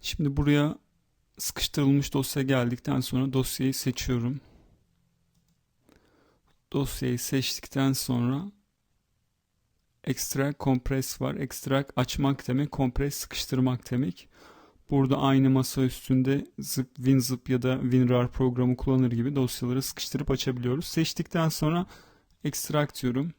Şimdi buraya sıkıştırılmış dosya geldikten sonra dosyayı seçiyorum. Dosyayı seçtikten sonra extract compress var. Extract açmak demek, compress sıkıştırmak demek. Burada aynı masa üstünde zip, WinZip ya da WinRAR programı kullanır gibi dosyaları sıkıştırıp açabiliyoruz. Seçtikten sonra extract diyorum.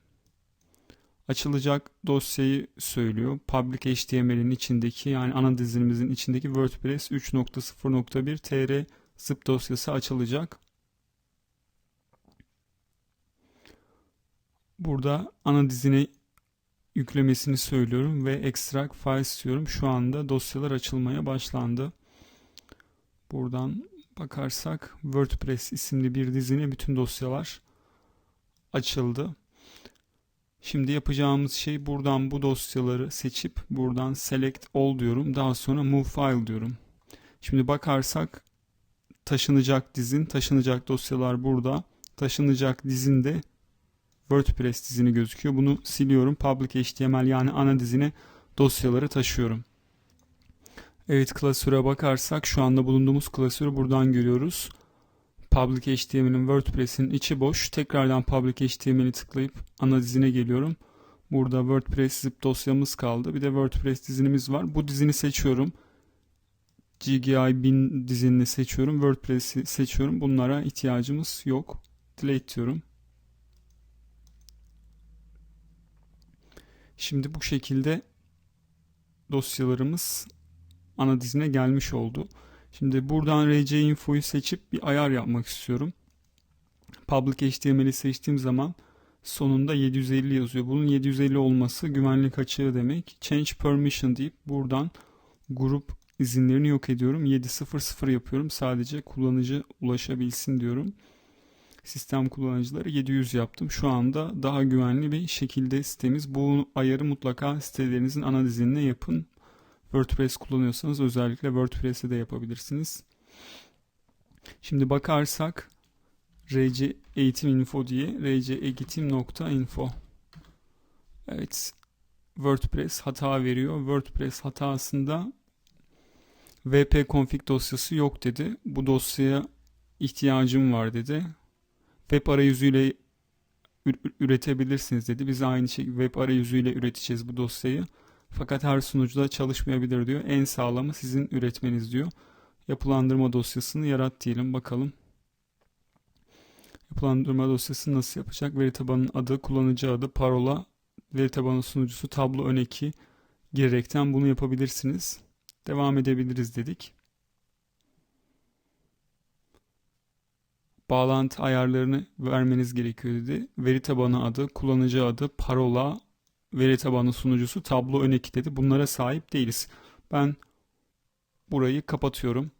Açılacak dosyayı söylüyor. Public HTML'in içindeki yani ana dizinimizin içindeki WordPress 3.0.1 tr zip dosyası açılacak. Burada ana dizine yüklemesini söylüyorum ve extract files diyorum. Şu anda dosyalar açılmaya başlandı. Buradan bakarsak WordPress isimli bir dizine bütün dosyalar açıldı. Şimdi yapacağımız şey buradan bu dosyaları seçip buradan select all diyorum. Daha sonra move file diyorum. Şimdi bakarsak taşınacak dizin, taşınacak dosyalar burada. Taşınacak dizinde WordPress dizini gözüküyor. Bunu siliyorum. Public HTML yani ana dizine dosyaları taşıyorum. Evet klasöre bakarsak şu anda bulunduğumuz klasörü buradan görüyoruz. Public HTML'in WordPress'in içi boş. Tekrardan Public HTML'i tıklayıp ana dizine geliyorum. Burada WordPress zip dosyamız kaldı. Bir de WordPress dizinimiz var. Bu dizini seçiyorum. GGI 1000 dizinini seçiyorum. WordPress'i seçiyorum. Bunlara ihtiyacımız yok. Delete diyorum. Şimdi bu şekilde dosyalarımız ana dizine gelmiş oldu. Şimdi buradan RC info'yu seçip bir ayar yapmak istiyorum. Public HTML'i seçtiğim zaman sonunda 750 yazıyor. Bunun 750 olması güvenlik açığı demek. Change permission deyip buradan grup izinlerini yok ediyorum. 700 yapıyorum. Sadece kullanıcı ulaşabilsin diyorum. Sistem kullanıcıları 700 yaptım. Şu anda daha güvenli bir şekilde sitemiz. Bu ayarı mutlaka sitelerinizin ana dizinine yapın. WordPress kullanıyorsanız özellikle WordPress'e de yapabilirsiniz. Şimdi bakarsak rc eğitim info diye rcegitim.info Evet WordPress hata veriyor. WordPress hatasında wp config dosyası yok dedi. Bu dosyaya ihtiyacım var dedi. Web arayüzüyle üretebilirsiniz dedi. Biz aynı şekilde web arayüzüyle üreteceğiz bu dosyayı. Fakat her sunucuda çalışmayabilir diyor. En sağlamı sizin üretmeniz diyor. Yapılandırma dosyasını yarat diyelim bakalım. Yapılandırma dosyasını nasıl yapacak? Veri tabanının adı, kullanıcı adı, parola, veri tabanı sunucusu, tablo ön eki girerekten bunu yapabilirsiniz. Devam edebiliriz dedik. Bağlantı ayarlarını vermeniz gerekiyor dedi. Veri tabanı adı, kullanıcı adı, parola, veri tabanı sunucusu tablo ön eki dedi. Bunlara sahip değiliz. Ben burayı kapatıyorum.